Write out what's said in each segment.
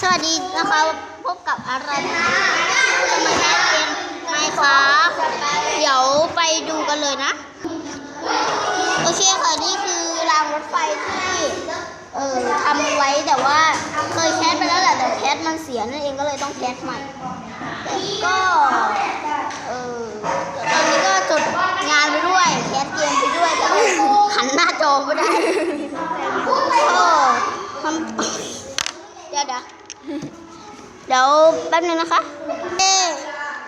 สวัสดีนะคะพบกับอะไรจะมาแคสเกมไมครับเดี๋ยวไปดูกันเลยนะ โอเคค่ะนี่คือรางรถไฟที่เอ่อทำไว้แต่ว่าเคยแคสไปแล้วแหละแต่แคสมันเสียนั่นเองก็เลยต้องแคสใหม่แต่ก็เออตอนนี้ก็จดงานไปด้วยแคสเกมไปด้วยแต่ว่าหันหน้าจอไม่ได้ก็ทำ เดี๋ยวเดี๋ยว เดี๋ยวแป๊บนึงนะคะเอ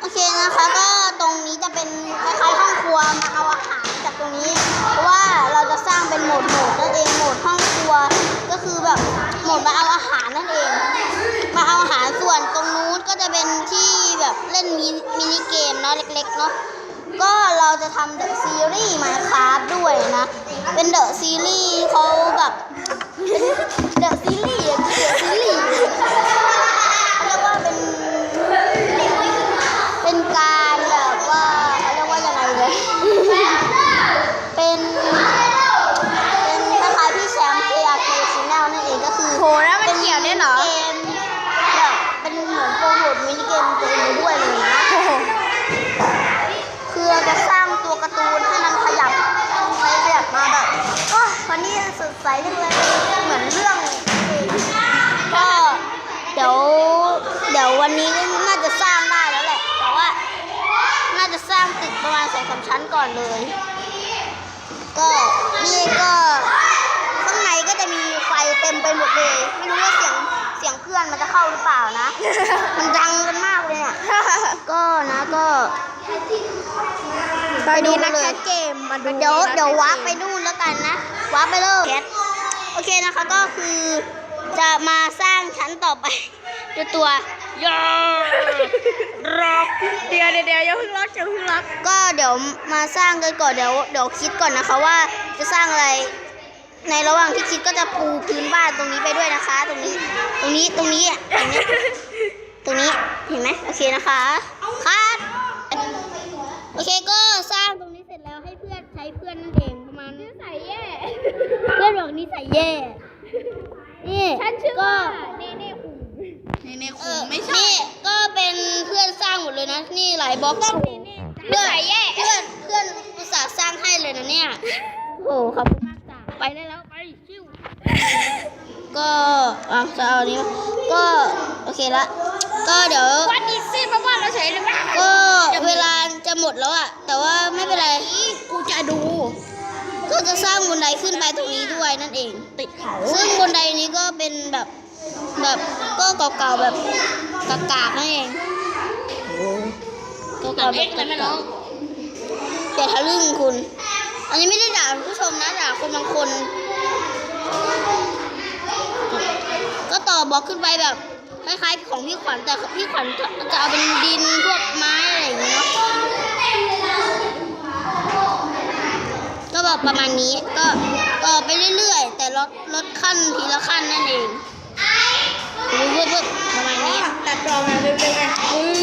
โอเคนะคะก็ตรงนี้จะเป็นคล้ายๆห้องครัวมาเอาอาหารจากตรงนี้ เพราะว่าเราจะสร้างเป็นโหมดโหมดนั่นเองโหมดห้องครัว ก็คือแบบโหมดมาเอาอาหารนั่นเอง มาเอาอาหารส่วนตรงนู้นก็จะเป็นที่แบบเล่นมิมินิเกมเนาะเล็กๆเนาะก็เราจะทำเดอะซีรีส์มาคราฟด้วยนะ เป็นเดอะซีรีส์เขาแบบเดอะซีรีส์ จะสร้างตัวการ์ตูนให้มันขยับไปขยับมาแบบโอ้วันนี้สดใสจังเลยเหมือนเรื่องก็เดี๋ยวเดี๋ยววันนี้น่าจะสร้างได้แล้วแหละ แต่ว่า น่าจะสร้างตึกประมาณสองสามชั้นก่อนเลย ก็นี่ก็ข้างในก็จะมีไฟเต็มไปหมดเลย ไม่รู้ว่าเสียงเสียงเพื่อนมันจะเข้าหรือเปล่านะ มันดังกันมากเลยเนี่ยก็นะก็ ตอนนี้ไปดูกันันกเลยแคสเกมมาดูเดี๋ยวนักแคสเดี๋ยววาร์ปกมไปนู่นแล้วกันนะวาร์ปไปเลยแคทโอเคนะคะก็คือจะมาสร้างชั้นต่อไปด้วยตัวยาร็อกเดี๋ยวเดี๋ยวเดี๋ยวอย่าเพิ่งล็อกอย่าเพิ่งล็อกก็เดี๋ยวมาสร้างกันก่อนเดี๋ยวเดี๋ยวคิดก่อนนะคะว่าจะสร้างอะไร ในระหว่างที่คิดก็จะปูพื้นบ้านตรงนี้ไปด้วยนะคะ ตรงนี้ ตรงนี้ตรงนี้อะตรงนี้ ตรงนี้เห็นไหมโอเคนะคะคัด โอเคก็สร้างตรงนี้เสร็จแล้วให้เพื่อนใช้เพื่อนนั่นเองประมาณนี้ใส่แย่ เพื่อนบอกนิสัยแย่ นี่ฉันชื่อก็ว่าเนเน่คุงเนเน่เอคุงอไม่ใช่นี่ก็เป็นเพื่อนสร้างหมดเลยนะ นี่หลายบล็อกต้องเนเน่เพื่อนใส่แย่เพื่อนเพื่อนอุตส่าห์สร้างให้เลยนะเนี่ยโอ้ขอบคุณมากจ้ะไปได้แล้วไปชิวก็อะจะเอาอันนี้มาก็โอเคละ ก็เดี๋ยววันนี้ซิมาว่าเราใช้หรือเปล่าก็เวลา จะหมดแล้วอะแต่ว่าไม่เป็นไร กูจะดู ก็จะสร้างบันไดขึ้นไปตรงนี้ด้วยนั่นเอง ติดเขาซึ่งบนไดนี้ก็เป็นแบบแบบก็เก่าๆแบบกากๆนั่นเองเก่าแบบกากๆอย่าทะลึ่งคุณ อันนี้ไม่ได้ด่าผู้ชมนะด่าคนบางคน ก็ต่อบล็อกขึ้นไปแบบคล้ายๆของพี่ขวัญแต่พี่ขวัญจะจะเอาเป็นดินพวกไม้อะไรอย่างเงี้ยเนาะก็แบบประมาณ นี้ก็ต่อไปเรื่อยๆ แต่ลดลดขั้นทีละขั้นนั่นเองปึ๊บปึ๊บประมาณนี้ตัดจอมาเป็นเป็นไง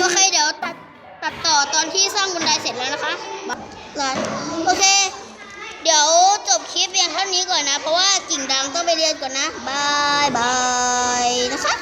โอเคเดี๋ยวตัดตัดต่อตอนที่สร้างบันไดเสร็จแล้วนะคะแล้วโอเค เดี๋ยวจบคลิปเพียงเท่านี้ก่อนนะ เพราะว่ากิ่งดำต้องไปเรียนก่อนนะบายบายนะคะ